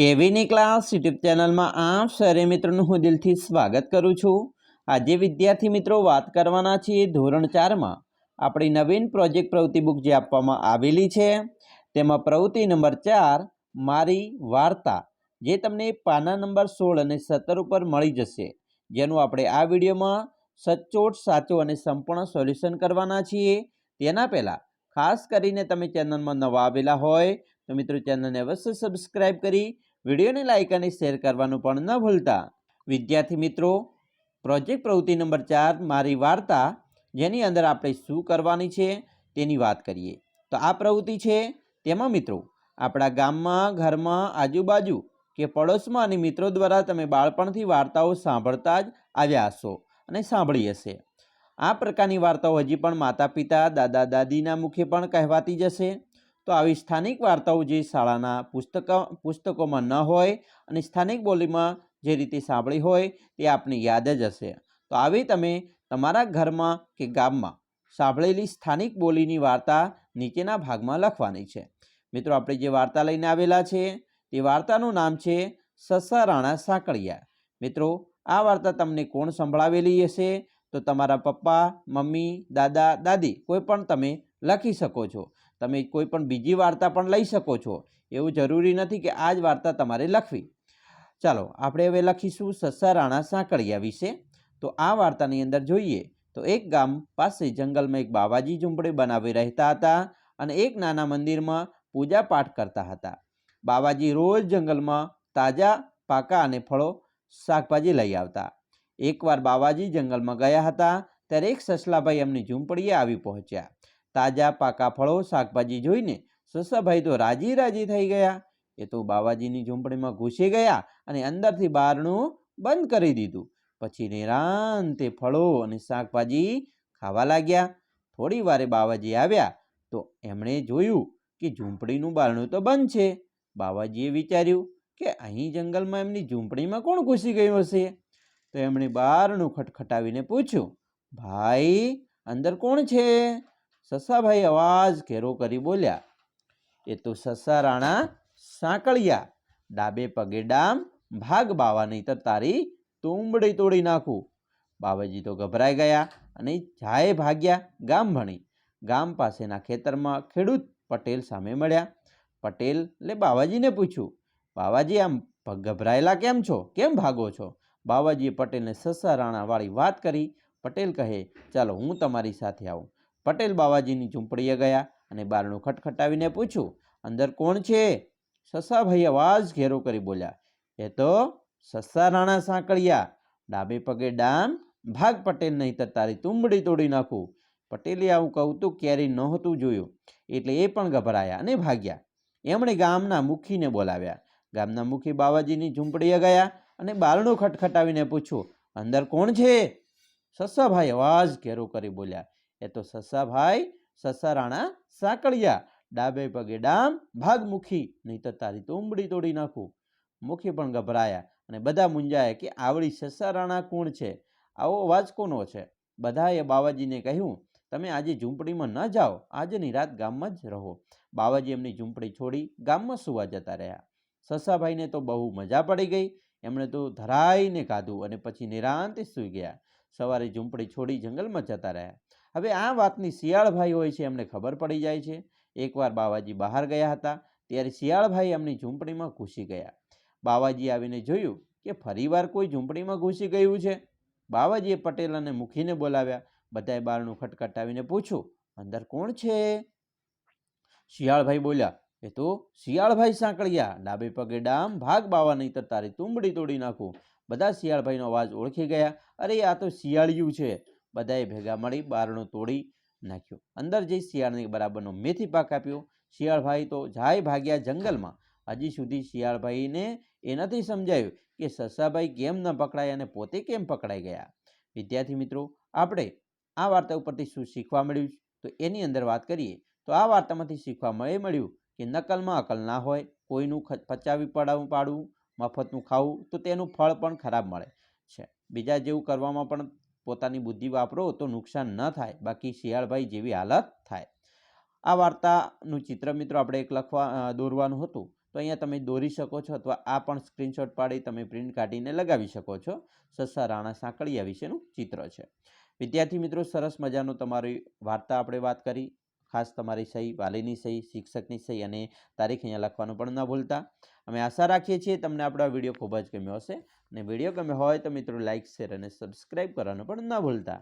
કેવીની class YouTube ચેનલમાં આપ સરે મિત્રોનું હું દિલથી સ્વાગત કરું છું. આજે વિદ્યાર્થી મિત્રો વાત કરવાના છીએ ધોરણ ચારમાં. આપણી નવીન પ્રોજેક્ટ પ્રવૃત્તિ બુક જે આપવામાં આવેલી છે, તેમાં પ્રવૃત્તિ નંબર ચાર, મારી વાર્તા, જે તમને પાના નંબર સોળ અને સત્તર ઉપર મળી જશે. જેનું આપણે આ વિડીયોમાં સચોટ, સાચું અને સંપૂર્ણ સોલ્યુશન કરવાના છીએ. તેના પહેલાં, ખાસ કરીને તમે ચેનલમાં નવા આવેલા હોય, તો મિત્રો ચેનલને અવશ્ય સબસ્ક્રાઇબ કરી વિડીયોને લાઇક અને શેર કરવાનું પણ ન ભૂલતા. વિદ્યાર્થી મિત્રો, પ્રોજેક્ટ પ્રવૃત્તિ નંબર ચાર, મારી વાર્તા, જેની અંદર આપણે શું કરવાની છે તેની વાત કરીએ. તો આ પ્રવૃત્તિ છે તેમાં મિત્રો, આપણા ગામમાં, ઘરમાં, આજુબાજુ કે પડોશમાં અને મિત્રો દ્વારા તમે બાળપણથી વાર્તાઓ સાંભળતા જ આવ્યા હશો અને સાંભળી હશે. આ પ્રકારની વાર્તાઓ હજી પણ માતા પિતા દાદા દાદીના મુખે પણ કહેવાતી જશે તો આવી સ્થાનિક વાર્તાઓ જે શાળાના પુસ્તક, પુસ્તકોમાં ન હોય અને સ્થાનિક બોલીમાં જે રીતે સાંભળી હોય તે આપને યાદ જ હશે. તો આવી તમે તમારા ઘરમાં કે ગામમાં સાંભળેલી સ્થાનિક બોલીની વાર્તા નીચેના ભાગમાં લખવાની છે. મિત્રો, આપણે જે વાર્તા લઈને આવેલા છે તે વાર્તાનું નામ છે સસા રાણા સાંકળિયા. મિત્રો, આ વાર્તા તમને કોણ સંભળાવેલી હશે? તો તમારા પપ્પા, મમ્મી, દાદા, દાદી કોઈ પણ તમે લખી શકો છો. તમે કોઈ પણ બીજી વાર્તા પણ લઈ શકો છો. એવું જરૂરી નથી કે આ જ વાર્તા તમારે લખવી. ચાલો, આપણે હવે લખીશું સસા રાણા સાંકળિયા વિશે. તો આ વાર્તાની અંદર જોઈએ તો એક ગામ પાસે જંગલમાં એક બાવાજી ઝૂંપડી બનાવી રહેતા હતા અને એક નાના મંદિરમાં પૂજા પાઠ કરતા હતા. બાવાજી રોજ જંગલમાં તાજા પાકા અને ફળો શાકભાજી લઈ આવતા. એકવાર બાવાજી જંગલમાં ગયા હતા ત્યારે એક સસલાભાઈ એમની ઝૂંપડીએ આવી પહોંચ્યા. તાજા પાકા ફળો શાકભાજી જોઈને સસાભાઈ તો રાજી રાજી થઈ ગયા. એ તો બાવાજીની ઝૂંપડીમાં ઘૂસી ગયા અને અંદરથી બારણું બંધ કરી દીધું. પછી નિરાંતે ફળો અને શાકભાજી ખાવા લાગ્યા. થોડી વારે બાવાજી આવ્યા તો એમણે જોયું કે ઝૂંપડીનું બારણું તો બંધ છે. બાવાજીએ વિચાર્યું કે અહીં જંગલમાં એમની ઝૂંપડીમાં કોણ ઘૂસી ગયું હશે? તો એમણે બારણું ખટખટાવીને પૂછ્યું, ભાઈ, અંદર કોણ છે? સસાભાઈ અવાજ ઘેરો કરી બોલ્યા, એ તો સસા રાણા સાંકળિયા. ડાબે પગે ડામ, ભાગ બાવા તો તારી તુંબડી તોડી નાખું. બાવાજી તો ગભરાઈ ગયા અને જાય ભાગ્યા ગામ ભણી. ગામ પાસેના ખેતરમાં ખેડૂત પટેલ સામે મળ્યા. પટેલ એટલે બાવાજીને પૂછ્યું બાવાજી આમ ગભરાયેલા કેમ છો? કેમ ભાગો છો? બાવાજીએ પટેલને સસા રાણાવાળી વાત કરી. પટેલ કહે, ચાલો હું તમારી સાથે આવું. પટેલ બાવાજીની ઝૂંપડીએ ગયા અને બારણું ખટખટાવીને પૂછ્યું, અંદર કોણ છે? સસાભાઈ અવાજ ઘેરો કરી બોલ્યા. એ તો સસા રાણા સાંકળિયા. ડાબે પગે ડામ ભાગ પટેલ નહીં તો તારી તુંબડી તોડી નાખું. પટેલે આવું કૌતુક ક્યારેય નહોતું જોયું, એટલે એ પણ ગભરાયા અને ભાગ્યા. એમણે ગામના મુખીને બોલાવ્યા. ગામના મુખી બાવાજીની ઝૂંપડીએ ગયા અને બારણું ખટખટાવીને પૂછ્યું, અંદર કોણ છે? સસ્સાભાઈ અવાજ ઘેરો કરી બોલ્યા. એ તો સસાભાઈ સસા રાણા સાંકળિયા. ડાબે પગે ડામ ભાગ મુખી નહીં તો તારી તો ઉંબડી તોડી નાખું. મુખી પણ ગભરાયા અને બધા મૂંઝાયા કે આવડી સસા રાણા કોણ છે? આવો અવાજ કોનો છે? બધાએ બાવાજીને કહ્યું, તમે આજે ઝૂંપડીમાં ન જાઓ, આજની રાત ગામમાં જ રહો. બાવાજી એમની ઝૂંપડી છોડી ગામમાં સુવા જતા રહ્યા. સસાભાઈને તો બહુ મજા પડી ગઈ. એમણે તો ધરાઈને કાધું અને પછી નિરાંતે સૂઈ ગયા. સવારે ઝૂંપડી છોડી જંગલમાં જતા રહ્યા. હવે આ વાતની શિયાળભાઈ હોય છે એમને ખબર પડી જાય છે. એકવાર બાવાજી બહાર ગયા હતા, ત્યારે શિયાળભાઈ એમની ઝૂંપડીમાં ઘૂસી ગયા. બાવાજી આવીને જોયું કે ફરીવાર કોઈ ઝૂંપડીમાં ઘૂસી ગયું છે. બાવાજીએ પટેલ અને મુખીને બોલાવ્યા. બધાએ બારણું ખટખટાવીને પૂછ્યું, અંદર કોણ છે? શિયાળભાઈ બોલ્યા, એ તો શિયાળભાઈ સાંકળિયા. ડાબે પગે ડામ, ભાગ બાવા નહીં તો તારી તુંબડી તોડી નાખું. બધા શિયાળભાઈનો અવાજ ઓળખી ગયા. અરે, આ તો શિયાળિયું છે. બધાએ ભેગા મળી બારણું તોડી નાખ્યું. અંદર જઈ શિયાળને બરાબરનો મેથી પાક આપ્યો. શિયાળભાઈ તો જાય ભાગ્યા જંગલમાં. હજી સુધી શિયાળભાઈને એ નથી સમજાયું કે સસાભાઈ કેમ ન પકડાય અને પોતે કેમ પકડાઈ ગયા. વિદ્યાર્થી મિત્રો, આપણે આ વાર્તા ઉપરથી શું શીખવા મળ્યું તો એની અંદર વાત કરીએ. તો આ વાર્તામાંથી શીખવા મળે મળ્યું કે નકલમાં અકલ ના હોય, કોઈનું પચાવી પડાવું, પાડવું, મફતનું ખાવું, તો તેનું ફળ પણ ખરાબ મળે છે. બીજા જેવું કરવામાં પણ પોતાની બુદ્ધિ વાપરો તો નુકસાન ન થાય. બાકી શિયાળભાઈ જેવી હાલત થાય. આ વાર્તાનું ચિત્ર મિત્રો આપણે એક લખવા દોરવાનું હતું. તો અહીંયા તમે દોરી શકો છો અથવા આ પણ સ્ક્રીનશોટ પાડી તમે પ્રિન્ટ કાઢીને લગાવી શકો છો. સસ્સા રાણા સાંકળિયા વિશેનું ચિત્ર છે. વિદ્યાર્થી મિત્રો, સરસ મજાનું તમારી વાર્તા આપણે વાત કરી. ખાસ તમારી સહી, વાલીની સહી, શિક્ષકની સહી અને તારીખ અહીંયા લખવાનું પણ ન ભૂલતા. અમે આશા રાખીએ છીએ તમને આપણો વીડિયો ખૂબ જ ગમ્યો હશે. અને વીડિયો ગમ્યો હોય તો મિત્રો લાઇક શેર અને સબસ્ક્રાઈબ કરવાનું પણ ન ભૂલતા.